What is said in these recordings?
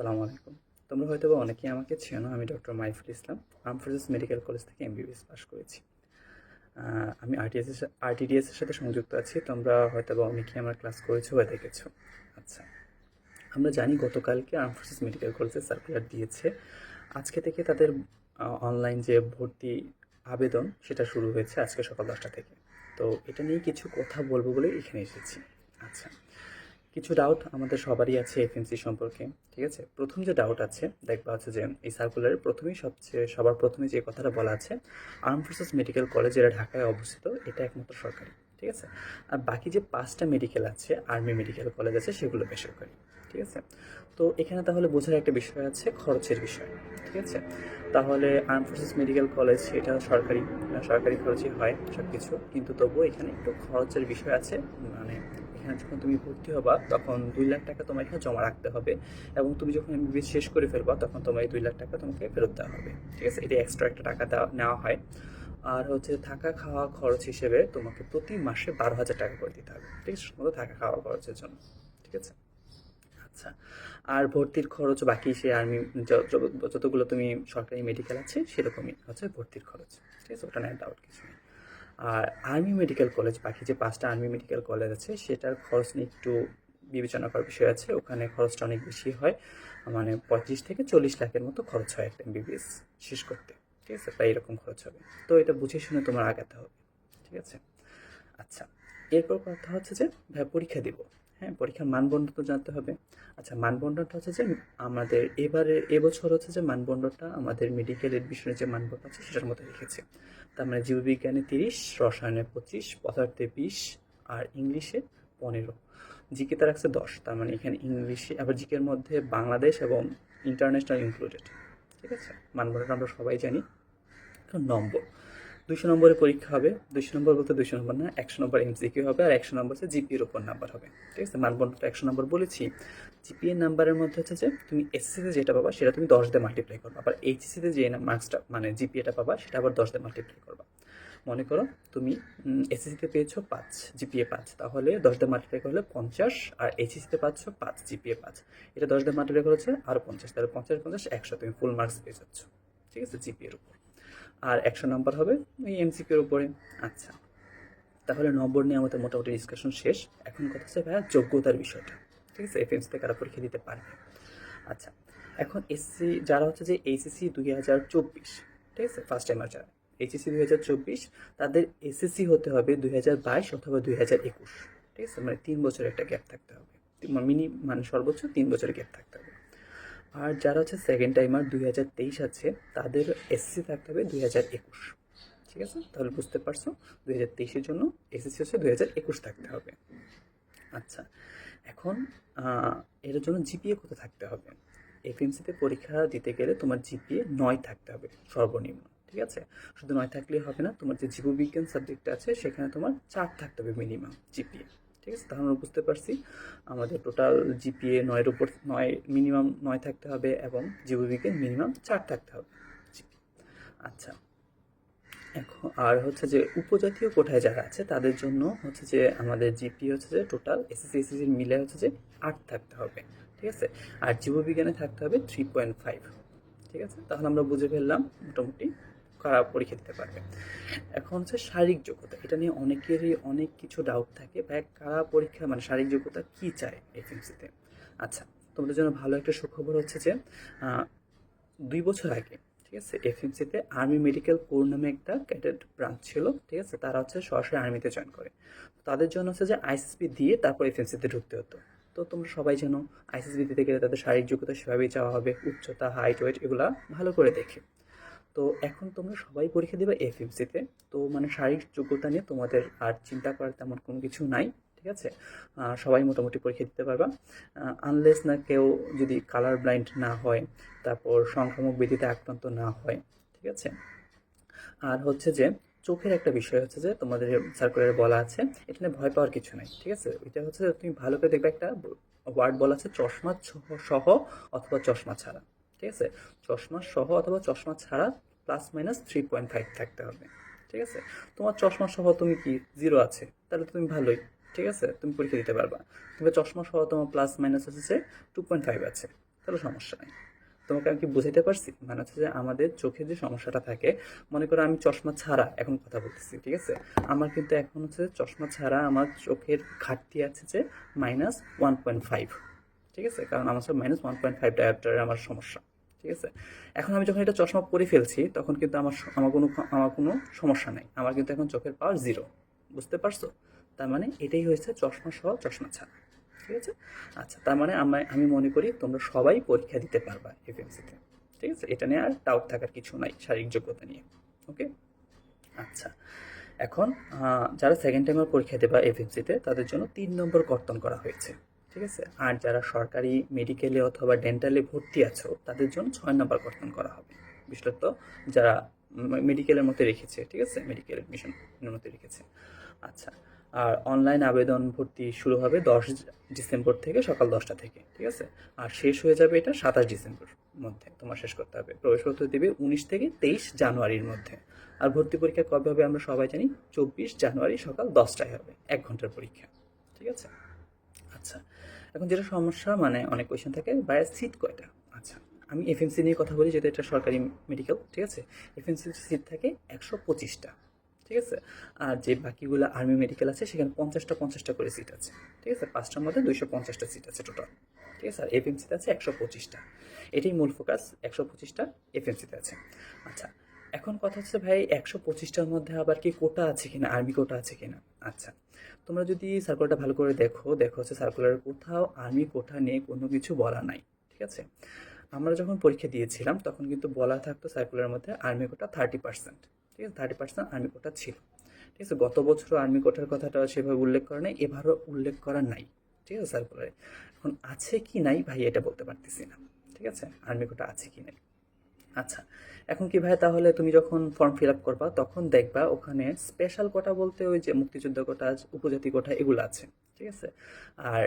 আসসালামু আলাইকুম। তোমরা হয়তো বা অনেকেই আমাকে চেনো, আমি doctor Maiful Islam armed forces medical college থেকে এমবিবিএস পাস করেছি। আমি আরটিএস আরটিডিএস এর সাথে সংযুক্ত আছি, তোমরা হয়তো বা অনেকেই আমার ক্লাস করেছ বা দেখেছ। আচ্ছা আমরা জানি গতকালকে আর্ম মেডিকেল কলেজে সার্কুলার দিয়েছে। আজকে থেকে তাদের অনলাইন যে ভর্তি আবেদন, সেটা শুরু হয়েছে আজকে সকাল দশটা থেকে। তো এটা নিয়ে কিছু কথা বলব বলে এখানে এসেছি। আচ্ছা কিছু ডাউট আমাদের সবারই আছে এফএমসি সম্পর্কে, ঠিক আছে? প্রথম যে ডাউট আছে, দেখবা হচ্ছে যে এই সার্কুলারের প্রথমেই সবচেয়ে, সবার প্রথমে যে কথাটা বলা আছে আর্ম ফোর্সেস মেডিকেল কলেজ যেটা ঢাকায় অবস্থিত, এটা একমাত্র সরকারি, ঠিক আছে? আর বাকি যে পাঁচটা মেডিকেল আছে আর্মি মেডিকেল কলেজ আছে, সেগুলো বেসরকারি, ঠিক আছে? তো এখানে তাহলে বোঝার একটা বিষয় আছে খরচের বিষয়, ঠিক আছে? তাহলে আর্ম ফোর্সেস মেডিকেল কলেজ এটা সরকারি সরকারি খরচই হয় সব কিছু কিন্তু তবুও এখানে একটু খরচের বিষয় আছে মানে যখন তুমি ভর্তি হবা, তখন দুই লাখ টাকা তোমার এখানে জমা রাখতে হবে এবং তুমি যখন এমবিবিএস শেষ করে ফেলবা, তখন তোমার এই দুই লাখ টাকা তোমাকে ফেরত দেওয়া হবে। ঠিক আছে? এটা এক্সট্রা একটা টাকা দেওয়া, নেওয়া হয়। আর হচ্ছে থাকা খাওয়া খরচ হিসেবে তোমাকে প্রতি মাসে বারো হাজার টাকা করে দিতে হবে। ঠিক আছে? শুধু থাকা খাওয়া খরচের জন্য। ঠিক আছে? আচ্ছা। আর ভর্তির খরচ বাকি সে আর্মি যতগুলো তুমি সরকারি মেডিকেল আছে, সেরকমই হচ্ছে ভর্তির খরচ। ঠিক আছে? ওটা নিয়ে ডাউট কিছু নেই। আর আর্মি মেডিকেল কলেজ বাকি যে পাঁচটা আর্মি মেডিকেল কলেজ আছে, সেটার খরচ নিয়ে একটু বিবেচনা করার বিষয় আছে। ওখানে খরচটা অনেক বেশি হয় মানে পঁয়ত্রিশ থেকে চল্লিশ লাখের মতো খরচ হয় একটা এমবিবিএস শেষ করতে। ঠিক আছে? প্রায় এরকম খরচ হবে। তো এটা বুঝে শুনে তোমার আগাতে হবে। ঠিক আছে? আচ্ছা এরপর কথা হচ্ছে যে পরীক্ষা দিব। হ্যাঁ পরীক্ষার মানবন্ধন তো জানতে হবে। আচ্ছা মানবন্ধনটা হচ্ছে যে আমাদের এবারে, এবছর হচ্ছে যে মানবন্ধনটা আমাদের মেডিকেল এডমিশনের যে মানবন্ধন আছে সেটার মতো রেখেছে। তার মানে জীববিজ্ঞানে তিরিশ, রসায়নে পঁচিশ, পদার্থে বিশ আর ইংলিশে পনেরো। জিকেতে রাখছে দশ, তার মানে এখানে ইংলিশে, আবার জিকের মধ্যে বাংলাদেশ এবং ইন্টারন্যাশনাল ইনক্লুডেড ঠিক আছে? মানবন্ধনটা আমরা সবাই জানি। নম্বর। দুশো নম্বরের পরীক্ষা হবে দুশো নম্বর বলতে দুশো নম্বর না, একশো নম্বর এমসিকিউ হবে আর একশো নম্বর হচ্ছে জিপিএর ওপর নাম্বার হবে। ঠিক আছে? মানবন্ধনটা একশো নম্বর বলেছি। জিপিএর নাম্বারের মধ্যে হচ্ছে যে তুমি এসএসসিতে যেটা পাবা সেটা তুমি দশ দিয়ে মাল্টিপ্লাই করবা। আবার এইচএসসিতে যে মার্কসটা মানে জিপিএটা পাবা সেটা আবার দশ দিয়ে মাল্টিপ্লাই করবা। মনে করো তুমি এসএসসিতে পেয়েছ পাঁচ জিপিএ পাঁচ, তাহলে দশ দিয়ে মাল্টিপ্লাই করলে পঞ্চাশ আর এইচএসসিতে পাচ্ছ পাঁচ জিপিএ পাঁচ। এটা দশ দিয়ে মাল্টিপ্লাই করেছে আরও পঞ্চাশ, তাহলে পঞ্চাশ পঞ্চাশ, একশো, তুমি ফুল মার্কস পেয়ে যাচ্ছ। ঠিক আছে? জিপিএর উপর। আর একশো নাম্বার হবে ওই এমসিকিউর উপরে। আচ্ছা তাহলে নম্বর নিয়ে আমাদের মোটামুটি ডিসকাশন শেষ। এখন কথা হচ্ছে ভাইয়া যোগ্যতার বিষয়টা। ঠিক আছে এফএমসিতে কারা পরীক্ষা দিতে পারবে? আচ্ছা এখন এসসি যারা হচ্ছে যে এইচএসসি দুই হাজার চব্বিশ, ঠিক আছে ফার্স্ট টাইমার যারা। এইচএসসি দুই হাজার চব্বিশ, তাদের এসএসসি হতে হবে দুই হাজার বাইশ অথবা দুই হাজার একুশ। ঠিক আছে মানে তিন বছরের একটা গ্যাপ থাকতে হবে। মিনি মানে সর্বোচ্চ তিন বছরের গ্যাপ থাকতে হবে। আর যারা হচ্ছে সেকেন্ড টাইমার দুই হাজার তেইশ আছে, তাদের এসএসসি থাকতে হবে দুই হাজার একুশ। ঠিক আছে? তাহলে বুঝতে পারছ, দুই হাজার তেইশের জন্য এসএসসি হচ্ছে দুই হাজার একুশ থাকতে হবে। আচ্ছা এখন এর জন্য জিপিএ কত থাকতে হবে? এফএমসিতে পরীক্ষা দিতে গেলে তোমার জিপিএ নয় থাকতে হবে সর্বনিম্ন, ঠিক আছে? শুধু নয় থাকলেই হবে না, তোমার যে জীববিজ্ঞান সাবজেক্ট আছে, সেখানে তোমার চার থাকতে হবে মিনিমাম জিপিএ ঠিক আছে? তাহলে আমরা বুঝতে পারছি। আমাদের টোটাল জিপিএ নয়ের উপর, নয় মিনিমাম নয় থাকতে হবে এবং জীববিজ্ঞান মিনিমাম চার থাকতে হবে। আচ্ছা। এখন আর হচ্ছে যে উপজাতীয় কোঠায় যারা আছে, তাদের জন্য হচ্ছে যে আমাদের জিপি হচ্ছে যে টোটাল এসএসসি এসএসসি মিলে হচ্ছে যে আট থাকতে হবে। ঠিক আছে? আর জীববিজ্ঞানে থাকতে হবে? থ্রি পয়েন্ট ফাইভ ঠিক আছে? তাহলে আমরা বুঝে ফেললাম মোটামুটি কারা পরীক্ষা দিতে পারবে। এখন হচ্ছে শারীরিক যোগ্যতা, এটা নিয়ে অনেকেরই অনেক কিছু ডাউট থাকে। বা কারা পরীক্ষা মানে শারীরিক যোগ্যতা কী চায় এফএমসিতে আচ্ছা তোমাদের জন্য ভালো একটা সুখবর হচ্ছে যে দুই বছর আগে, ঠিক আছে এফএমসিতে আর্মি মেডিকেল কোর নামে একটা ক্যাডেট ব্রাঞ্চ ছিল, ঠিক আছে, তারা হচ্ছে সরাসরি আর্মিতে জয়েন করে। তাদের জন্য হচ্ছে যে আইসিসবি দিয়ে তারপর এফএমসিতে ঢুকতে হতো। তো তোমরা সবাই জানো আইসিসবি দিতে গেলে তাদের শারীরিক যোগ্যতা সেভাবেই চাওয়া হবে, উচ্চতা হাইট ওয়েট এগুলা ভালো করে দেখে। তো এখন তোমরা সবাই পরীক্ষা দেবে এফএমসিতে তো। মানে শারীরিক যোগ্যতা নিয়ে তোমাদের আর চিন্তা করার তেমন কোনো কিছু নাই, ঠিক আছে? সবাই মোটামুটি পরীক্ষা দিতে পারবা। আনলেস না কেউ যদি কালার ব্লাইন্ড না হয়, তারপর সংক্রামক ব্যাধিতে আক্রান্ত না হয়, ঠিক আছে? আর হচ্ছে যে, চোখের একটা বিষয় হচ্ছে যে, তোমাদের সার্কুলারে বলা আছে এটা নিয়ে ভয় পাওয়ার কিছু নাই, ঠিক আছে? এটা হচ্ছে যে, তুমি ভালো করে দেখবে একটা ওয়ার্ড বলা আছে, চশমা সহ অথবা চশমা ছাড়া, ঠিক আছে? চশমা সহ অথবা চশমা ছাড়া plus minus three point five থাকতে হবে, ঠিক আছে? তোমার চশমা সহ তুমি কি জিরো আছে, তাহলে তুমি ভালোই, ঠিক আছে? তুমি পরীক্ষা দিতে পারবা। কিংবা চশমা সহ তোমার প্লাস মাইনাস হচ্ছে টু পয়েন্ট ফাইভ আছে, তাহলে সমস্যা নেই। তোমাকে আমি কি বুঝাইতে পারছি? মানে হচ্ছে যে আমাদের চোখে যে সমস্যাটা থাকে, মনে করো আমি চশমা ছাড়া, এখন কথা বলতেছি, ঠিক আছে? আমার কিন্তু এখন হচ্ছে চশমা ছাড়া আমার চোখের ঘাটতি আছে যে মাইনাস ওয়ান পয়েন্ট ফাইভ ঠিক আছে? কারণ আমার সব মাইনাস ওয়ান পয়েন্ট ফাইভ ডায়াপ্টারের আমার সমস্যা। ঠিক আছে? এখন আমি যখন এটা চশমা পরে ফেলছি, তখন কিন্তু আমার আমার কোনো আমার কোনো সমস্যা নাই। আমার কিন্তু এখন চোখের পাওয়ার জিরো বুঝতে পারছ? তার মানে এটাই হয়েছে চশমা সহ চশমা ছাড়া। ঠিক আছে? আচ্ছা তার মানে আমি আমি মনে করি তোমরা সবাই পরীক্ষা দিতে পারবা এফএমসিতে ঠিক আছে? এটা নিয়ে আর ডাউট থাকার কিছু নাই শারীরিক যোগ্যতা নিয়ে। ওকে আচ্ছা। এখন যারা সেকেন্ড টাইমের পরীক্ষা দেবা এফএমসিতে তাদের জন্য তিন নম্বর কর্তন করা হয়েছে। ঠিক আছে? আর যারা সরকারি মেডিকেলে অথবা ডেন্টালে ভর্তি আছো, তাদের জন্য ছয় নম্বর কর্তন করা হবে। বিশেষত যারা মেডিকেলের মধ্যে রেখেছে, ঠিক আছে? মেডিকেল এডমিশনের মধ্যে রেখেছে। আচ্ছা আর অনলাইন আবেদন ভর্তি শুরু হবে দশ ডিসেম্বর থেকে, সকাল দশটা থেকে, ঠিক আছে? আর শেষ হয়ে যাবে এটা সাতাশ ডিসেম্বর মধ্যে, তোমার শেষ করতে হবে। প্রবেশপত্র দেবে উনিশ থেকে তেইশ জানুয়ারির মধ্যে। আর ভর্তি পরীক্ষা কবে হবে আমরা সবাই জানি? চব্বিশ জানুয়ারি সকাল দশটায় হবে, এক ঘণ্টার পরীক্ষা, ঠিক আছে? আচ্ছা এখন যেটা সমস্যা মানে অনেক কোয়েশন থাকে বাইরে সিট কয়টা? আচ্ছা আমি এফএমসি নিয়ে কথা বলি, যেহেতু এটা সরকারি মেডিকেল ঠিক আছে? এফএমসি সিট থাকে একশো পঁচিশটা, ঠিক আছে? আর যে বাকিগুলো আর্মি মেডিকেল আছে, সেখানে পঞ্চাশটা পঞ্চাশটা করে সিট আছে, ঠিক আছে? পাঁচটার মধ্যে দুইশো পঞ্চাশটা সিট আছে টোটাল ঠিক আছে? আর এফএমসিতে আছে একশো পঁচিশটা। এটাই মূল ফোকাস একশো পঁচিশটা এফএমসিতে আছে। আচ্ছা এখন কথা হচ্ছে ভাই একশো পঁচিশটার মধ্যে আবার কি কোটা আছে কিনা? আর্মি কোটা আছে কিনা? আচ্ছা তোমরা যদি সার্কুলারটা ভালো করে দেখো দেখো হচ্ছে সার্কুলারের কোথাও আর্মি কোটা নিয়ে কোনো কিছু বলা নাই, ঠিক আছে? আমরা যখন পরীক্ষা দিয়েছিলাম, তখন কিন্তু বলা থাকতো সার্কুলারের মধ্যে আর্মি কোটা থার্টি পার্সেন্ট ঠিক আছে? থার্টি পার্সেন্ট আর্মি কোটা ছিল, ঠিক আছে? গত বছর আর্মি কোটার কথাটা সেভাবে উল্লেখ করা নাই, এবারও উল্লেখ করা নাই, ঠিক আছে? সার্কুলারে এখন আছে কি নাই ভাই, এটা বলতে পারতেছি না, ঠিক আছে? আর্মি কোটা আছে কি নাই? আচ্ছা এখন কি ভাই তাহলে তুমি যখন ফর্ম ফিল আপ করবা, তখন দেখবা ওখানে স্পেশাল কোটা বলতে ওই যে মুক্তিযুদ্ধ কোটা উপজাতি কোটা এগুলো আছে, ঠিক আছে? আর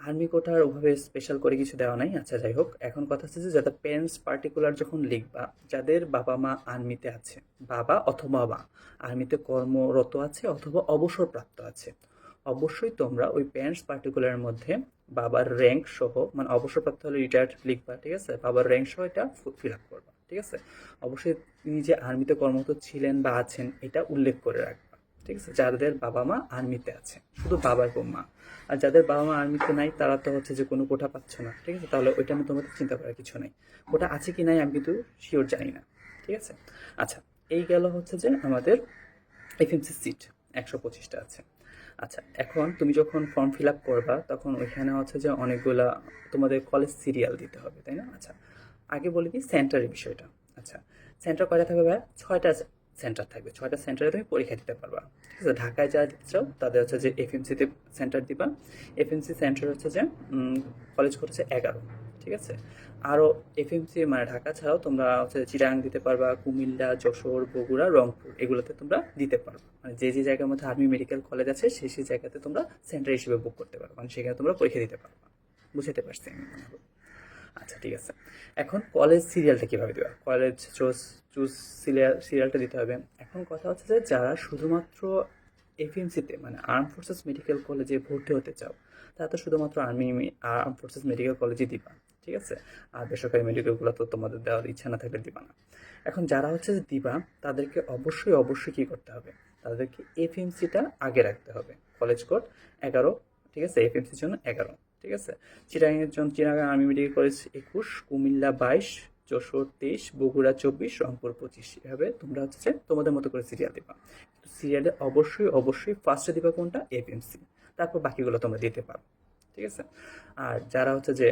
আর্মি কোটার ওভাবে স্পেশাল করে কিছু দেওয়া নাই আচ্ছা যাই হোক, এখন কথা হচ্ছে যে যাদের প্যারেন্টস পার্টিকুলার যখন লিখবা, যাদের বাবা মা আর্মিতে আছে, বাবা অথবা মা আর্মিতে কর্মরত আছে অথবা অবসরপ্রাপ্ত আছে, অবশ্যই তোমরা ওই প্যারেন্টস পার্টিকুলারের মধ্যে বাবার র্যাঙ্ক সহ মানে অবসরপ্রাপ্ত হলে রিটায়ার্ড লিখবা, ঠিক আছে? বাবার র্যাঙ্ক সহ এটা ফিল আপ করবা। ঠিক আছে? অবশ্যই তিনি যে আর্মিতে কর্মরত ছিলেন বা আছেন, এটা উল্লেখ করে রাখবা। ঠিক আছে? যাদের বাবা মা আর্মিতে আছে, শুধু বাবা এবং মা। আর যাদের বাবা মা আর্মিতে নাই, তারা তো হচ্ছে যে কোনো কোটা পাচ্ছ না, ঠিক আছে? তাহলে ওইটা আমি তোমাদের চিন্তা করার কিছু নাই। কোটা আছে কি নাই, আমি কিন্তু শিওর জানি না, ঠিক আছে? আচ্ছা এই গেল হচ্ছে যে আমাদের এফএমসি সিট একশো পঁচিশটা আছে। আচ্ছা এখন তুমি যখন ফর্ম ফিল আপ করবা, তখন ওইখানে হচ্ছে যে অনেকগুলা তোমাদের কলেজ সিরিয়াল দিতে হবে, তাই না? আচ্ছা আগে বলে দিই সেন্টারের বিষয়টা। আচ্ছা সেন্টার কয়টা থাকবে ভাই? ছয়টা সেন্টার থাকবে। ছয়টা সেন্টারে তুমি পরীক্ষা দিতে পারবা। ঠিক আছে, ঢাকায় দিতে চাও তাদের হচ্ছে যে এফএমসিতে সেন্টার দিবা। এফএমসি সেন্টার হচ্ছে যে কলেজ করছে এগারো। ঠিক আছে? আরও এফএমসি মানে ঢাকা ছাড়াও তোমরা হচ্ছে চিরাং দিতে পারবা, কুমিল্লা, যশোর, বগুড়া, রংপুর, এগুলোতে তোমরা দিতে পারবা। মানে যে যে জায়গার মধ্যে আর্মি মেডিকেল কলেজ আছে সেই সেই জায়গাতে তোমরা সেন্টার হিসেবে বুক করতে পারবা। মানে সেখানে তোমরা পরীক্ষা দিতে পারবা। বুঝতে পারছি আমি। আচ্ছা ঠিক আছে। এখন কলেজ সিরিয়ালটা কীভাবে দেওয়া? কলেজ চুজ চুজ সিরিয়াল সিরিয়ালটা দিতে হবে। এখন কথা হচ্ছে যে, যারা শুধুমাত্র এফএমসিতে মানে আর্ম ফোর্সেস মেডিকেল কলেজে ভর্তি হতে চাও, তারা তো শুধুমাত্র আর্মি আর্ম ফোর্সেস মেডিকেল কলেজে দিবা, ঠিক আছে? আর বেসরকারি মেডিকেলগুলো তো তোমাদের দেওয়ার ইচ্ছা না থাকলে দিবা না। এখন যারা হচ্ছে যে দিবা, তাদেরকে অবশ্যই অবশ্যই কী করতে হবে? তাদেরকে এফএমসিটা আগে রাখতে হবে। কলেজ কোড এগারো, ঠিক আছে? এফএমসির জন্য এগারো। ঠিক আছে? চিরাঙের জন্য চিরাঙ্গা আর্মি মেডিকেল কলেজ একুশ, কুমিল্লা বাইশ, যশোর তেইশ, বগুড়া চব্বিশ, রংপুর পঁচিশ। এভাবে তোমরা হচ্ছে তোমাদের মতো করে সিরিয়াল দিবা সিরিয়ালে অবশ্যই অবশ্যই ফার্স্টে দিবা কোনটা? এফএমসি তারপর বাকিগুলো তোমরা দিতে পারো। ঠিক আছে? আর যারা হচ্ছে যে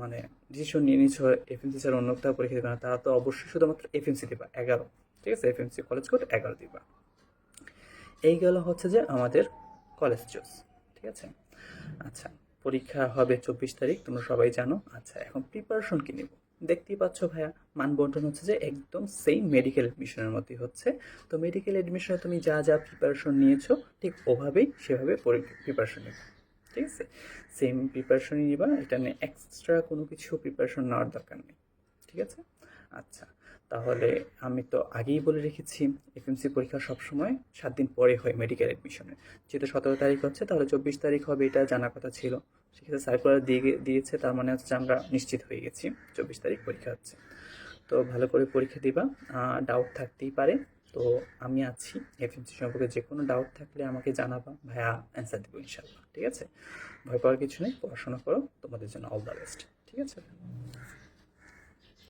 মানে ডিসিশন নিয়ে নিচ্ছ এফএমসি ছাড়া অন্য কোথাও পরীক্ষা দেবে না, তারা তো অবশ্যই শুধুমাত্র এফএমসি দিবা, এগারো। ঠিক আছে? এফএমসি কলেজ কোড এগারো দিবা। এই গেল হচ্ছে যে আমাদের কলেজ চুজ ঠিক আছে? আচ্ছা। পরীক্ষা হবে চব্বিশ তারিখ, তোমরা সবাই জানো। আচ্ছা এখন প্রিপারেশন কি নেব? দেখতেই পাচ্ছ ভাইয়া মানবন্টন হচ্ছে যে একদম সেম মেডিকেল এডমিশনের মতোই হচ্ছে। তো মেডিকেল এডমিশনে তুমি যা যা প্রিপারেশন নিয়েছো, ঠিক ওভাবেই সেভাবে প্রিপারেশন নেবে। ঠিক আছে? সেম প্রিপারেশনই নিবা, এটা নিয়ে এক্সট্রা কোনো কিছু প্রিপারেশন নেওয়ার দরকার নেই। ঠিক আছে? আচ্ছা তাহলে আমি তো আগেই বলে রেখেছি এফএমসি পরীক্ষা সবসময় সাত দিন পরে হয় মেডিকেল এডমিশনে যেহেতু সতেরো তারিখ হচ্ছে, তাহলে চব্বিশ তারিখ হবে এটা জানার কথা ছিল। সেক্ষেত্রে সার্কুলার দিয়ে দিয়েছে, তার মানে হচ্ছে আমরা নিশ্চিত হয়ে গেছি, চব্বিশ তারিখ পরীক্ষা হচ্ছে। তো ভালো করে পরীক্ষা দিবা ডাউট থাকতেই পারে। তো আমি আছি এফএমসি সম্পর্কে যে কোনো ডাউট থাকলে আমাকে জানাবা, ভাইয়া অ্যান্সার দেবো ইনশাল্লাহ ঠিক আছে? ভয় পাওয়ার কিছু নেই, পড়াশোনা করো, তোমাদের জন্য অল দ্য বেস্ট ঠিক আছে?